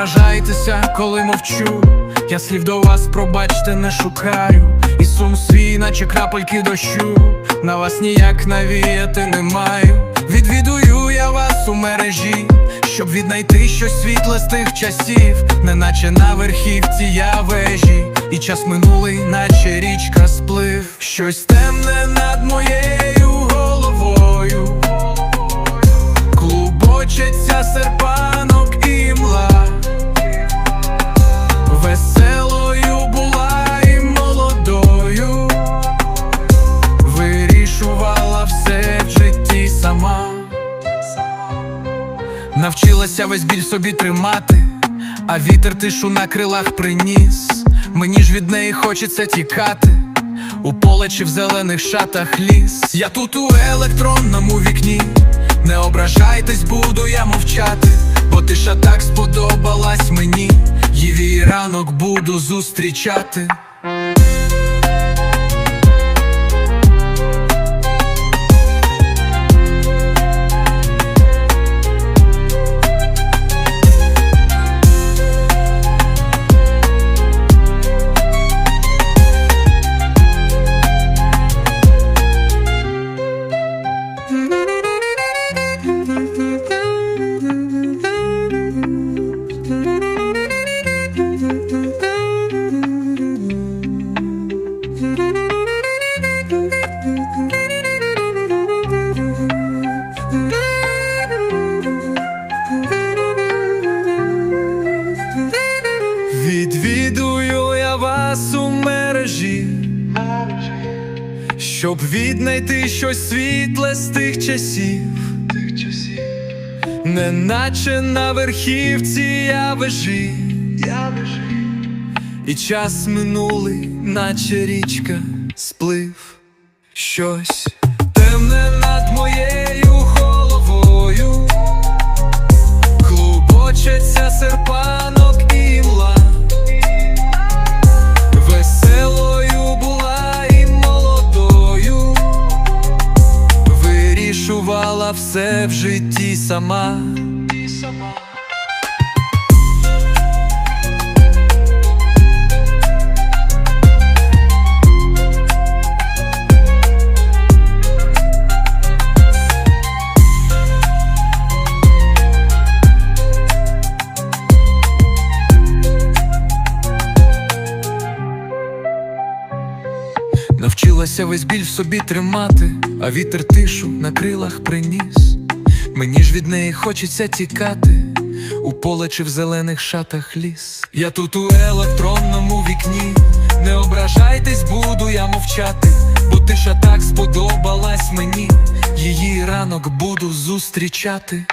ображайтеся, коли мовчу. Я слів до вас, пробачте, не шукаю. І сум свій, наче крапельки дощу. На вас ніяк навіяти не маю. Відвідую я вас у мережі, щоб віднайти щось світле з тих часів, неначе на верхівці я вежі, і час минулий, наче річка сплив. Щось темне над моєю Навчилася весь біль собі тримати, а вітер тишу на крилах приніс. Мені ж від неї хочеться тікати. У поле чи в зелених шатах ліс. Я тут у електронному вікні. Не ображайтесь, буду я мовчати, бо тиша так сподобалась мені. Її ранок буду зустрічати. Відвідую я вас у мережі, щоб віднайти щось світле з тих часів, неначе на верхівці я вежі, і час минулий, наче річка сплив, щось все в житті сама Навчилася весь біль в собі тримати, а вітер тишу на крилах приніс. Мені ж від неї хочеться тікати, у поле чи в зелених шатах ліс. Я тут у електронному вікні, не ображайтесь, буду я мовчати, бо тиша так сподобалась мені, її ранок буду зустрічати.